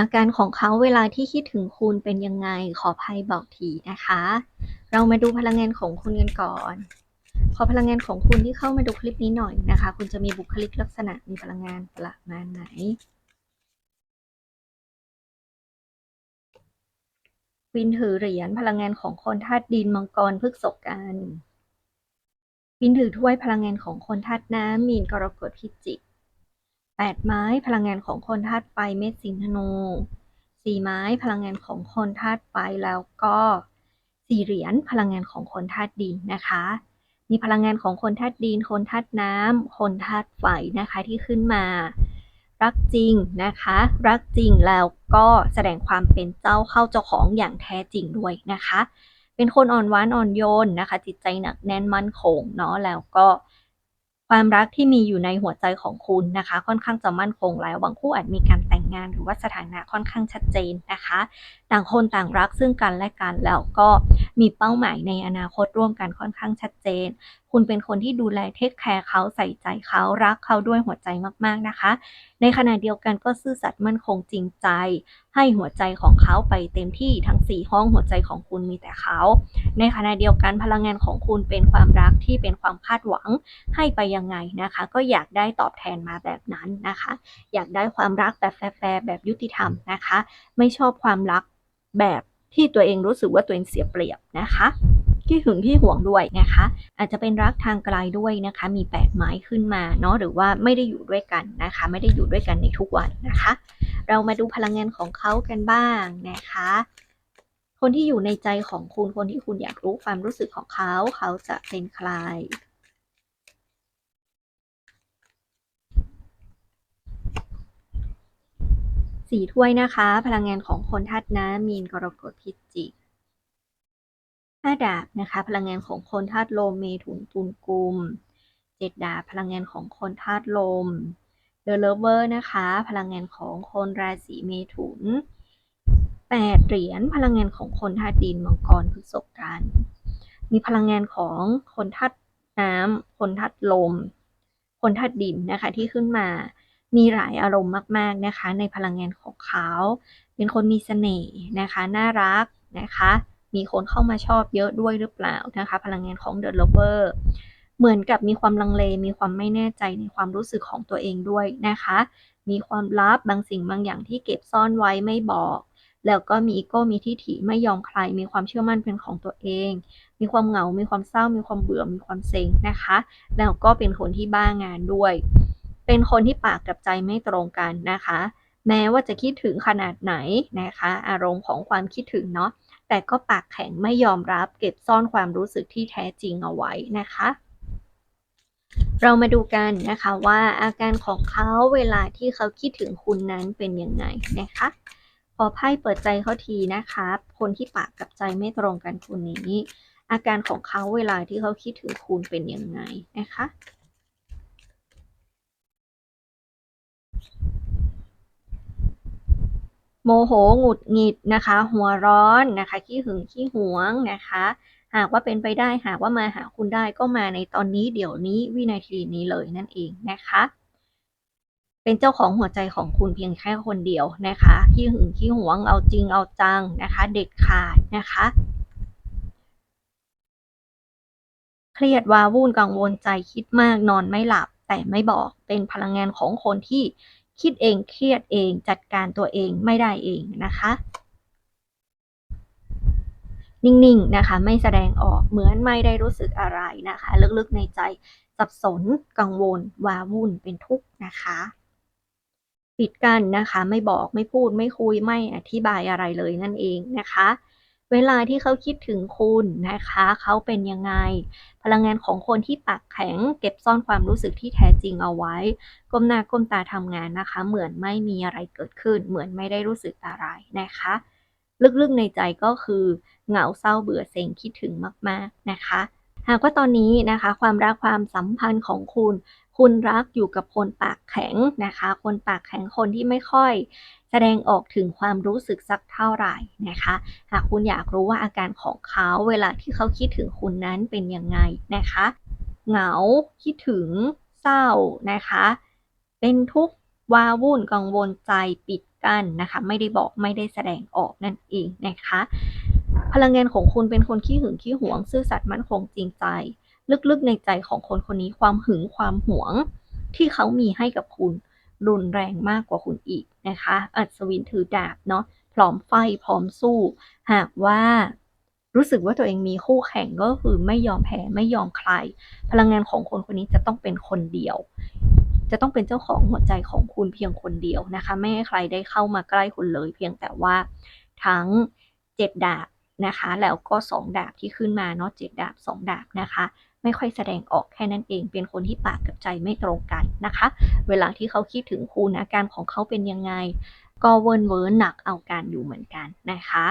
อาการของเขาเวลาที่คิดถึงคุณเป็นยังไงขออภัยบอกทีนะคะ เรามาดูพลังงานของคุณกันก่อน ขอพลังงานของคุณที่เข้ามาดูคลิปนี้หน่อยนะคะ คุณจะมีบุคลิกลักษณะมีพลังงานประมาณไหนวินถือเหรียญพลังงานของคนธาตุดินมังกรพฤกษกกันวินถือถ้วยพลังงานของคนธาตุน้ำมีนกรกฎพิจิก แปดไม้พลังงานของคนธาตุไฟเมษสิงธนูสี่ไม้พลังงานของคนธาตุไฟแล้วก็สี่เหรียญพลังงานของคนธาตุดินนะคะ มีพลังงานของคนธาตุดิน คนธาตุน้ำคนธาตุไฟนะคะที่ขึ้นมา รักจริงนะคะ รักจริงแล้วก็แสดงความเป็นเจ้าเข้าเจ้าของอย่างแท้จริงด้วยนะคะ เป็นคนอ่อนหวานอ่อนโยนนะคะ จิตใจหนักแน่นมั่นคงเนาะแล้วก็ ความรักที่มีอยู่ในหัวใจของคุณนะคะ ค่อนข้างจะมั่นคงแล้วบางคู่อาจมีการแต่งงานหรือว่าสถานะค่อนข้างชัดเจนนะคะ ต่างคนต่างรักซึ่งกันและกันแล้วก็มีเป้าหมายในอนาคตร่วมกันค่อนข้างชัดเจน คุณเป็นคนที่ดูแลเทคแคร์เขาใส่ใจเขารักเขาด้วยหัวใจมากๆนะคะ ในขณะเดียวกันก็ซื่อสัตย์มั่นคงจริงใจ ให้หัวใจของเขาไปเต็มที่ทั้ง 4 ห้องหัวใจของคุณมีแต่เขา ในขณะเดียวกันพลังงานของคุณเป็นความรักที่เป็นความคาดหวังให้ไปยังไงนะคะ ก็อยากได้ตอบแทนมาแบบนั้นนะคะ อยากได้ความรักแบบแฟร์แบบยุติธรรมนะคะ ไม่ชอบความรักแบบที่ตัวเองรู้สึกว่าตัวเองเสียเปรียบนะคะ ที่หึงที่ห่วงด้วยนะคะ อาจจะเป็นรักทางไกลด้วยนะคะ มีแปดไม้ขึ้นมาเนาะหรือว่าไม่ได้อยู่ด้วยกันนะคะ ไม่ได้อยู่ด้วยกันในทุกวันนะคะ เรามาดูพลังงานของเขากันบ้างนะคะ คนที่อยู่ในใจของคุณคนที่คุณอยากรู้ความรู้สึกของเขา เขาจะเป็นใครสี่ถ้วยนะคะ พลังงานของคนธาตุน้ำมีนกรกฎพิจิก ห้าดาบนะคะ พลังงานของคนธาตุลมเมถุนตุลกุมเจ็ดดาบพลังงานของคนธาตุลมเดอะเลเวอร์นะคะ พลังงานของคนราศีเมถุนแปดเหรียญพลังงานของคนธาตุดินมังกรพฤษภกันมีพลังงานของคนธาตุน้ำคนธาตุลม คนธาตุดินนะคะที่ขึ้นมามีหลายอารมณ์มากๆนะคะ ในพลังงานของเขา เป็นคนมีเสน่ห์นะคะ น่ารักนะคะ มีคนเข้ามาชอบเยอะด้วยหรือเปล่านะคะ พลังงานของ The Lover เหมือนกับมีความลังเล มีความไม่แน่ใจในความรู้สึกของตัวเองด้วยนะคะ มีความลับบางสิ่งบางอย่างที่เก็บซ่อนไว้ไม่บอก แล้วก็มีอีโก้มีทิฐิไม่ยอมใคร มีความเชื่อมั่นเป็นของตัวเอง มีความเหงา มีความเศร้า มีความเบื่อ มีความเซ็งนะคะ แล้วก็เป็นคนที่บ้างานด้วย เป็นคนที่ปากกับใจไม่ตรงกันนะคะ แม้ว่าจะคิดถึงขนาดไหนนะคะ อารมณ์ของความคิดถึงเนาะ แต่ก็ปากแข็งไม่ยอมรับเก็บซ่อนความรู้สึกที่แท้จริงเอาไว้นะคะ เรามาดูกันนะคะว่าอาการของเขาเวลาที่เขาคิดถึงคุณนั้นเป็นยังไงนะคะพอไพ่เปิดใจเขาทีนะคะคนที่ปากกับใจไม่ตรงกันคนนี้ อาการของเขาเวลาที่เขาคิดถึงคุณเป็นยังไงนะคะ โมโหหงุดหงิดนะคะ หัวร้อนนะคะ ขี้หึงขี้หวงนะคะ หากว่าเป็นไปได้หากว่ามาหาคุณได้ก็มาในตอนนี้เดี๋ยวนี้วินาทีนี้เลยนั่นเองนะคะ เป็นเจ้าของหัวใจของคุณเพียงแค่คนเดียวนะคะ ขี้หึงขี้หวงเอาจริงเอาจังนะคะ เด็ดขาดนะคะเครียดวาวุ่นกังวลใจคิดมากนอนไม่หลับ แต่ไม่บอกเป็นพลังงานของคนที่ คิดเองเครียดเอง จัดการตัวเองไม่ได้เองนะคะ นิ่งๆนะคะ ไม่แสดงออกเหมือนไม่ได้รู้สึกอะไรนะคะ ลึกๆในใจสับสนกังวลวาวุ่นเป็นทุกข์นะคะ ปิดกันนะคะ ไม่บอกไม่พูดไม่คุยไม่อธิบายอะไรเลยนั่นเองนะคะ เวลาที่เขาคิดถึงคุณนะคะ เขาเป็นยังไง พลังงานของคนที่ปากแข็ง เก็บซ่อนความรู้สึกที่แท้จริงเอาไว้ ก้มหน้าก้มตาทำงานนะคะ เหมือนไม่มีอะไรเกิดขึ้น เหมือนไม่ได้รู้สึกอะไรนะคะ ลึกๆในใจก็คือเหงาเศร้าเบื่อเซ็งคิดถึงมากๆนะคะ หากว่าตอนนี้นะคะ ความรักความสัมพันธ์ของคุณ คุณรักอยู่กับคนปากแข็งนะคะ คนปากแข็งคนที่ไม่ค่อยแสดงออกถึงความรู้สึกสักเท่าไหร่นะคะ หากคุณอยากรู้ว่าอาการของเขาเวลาที่เขาคิดถึงคุณนั้นเป็นยังไงนะคะ เหงา คิดถึง เศร้านะคะ เป็นทุกข์วาวุ่นกังวลใจปิดกั้นนะคะ ไม่ได้บอกไม่ได้แสดงออกนั่นเองนะคะ พลังงานของคุณเป็นคนขี้หึงขี้หวง ซื่อสัตย์มั่นคงจริงใจ ลึกๆในใจของคนคนนี้ความหึงความหวง ที่เขามีให้กับคุณ รุนแรงมากกว่าคุณอีกนะคะ อัศวินถือดาบเนาะพร้อมไฟพร้อมสู้ หากว่ารู้สึกว่าตัวเองมีคู่แข่งก็คือไม่ยอมแพ้ไม่ยอมใคร พลังงานของคนคนนี้จะต้องเป็นคนเดียว จะต้องเป็นเจ้าของหัวใจของคุณเพียงคนเดียวนะคะ ไม่ให้ใครได้เข้ามาใกล้คุณเลย เพียงแต่ว่าทั้งเจ็ดดาบ นะคะ แล้วก็สองดาบที่ขึ้นมาเนาะเจ็ดดาบสองดาบนะคะ ไม่ค่อยแสดงออกแค่นั้นเอง เป็นคนที่ปากกับใจไม่ตรงกันนะคะ เวลาที่เขาคิดถึงคุณอาการของเขาเป็นยังไง ก็เวิร์นเวิร์นหนักเอาการอยู่เหมือนกันนะคะ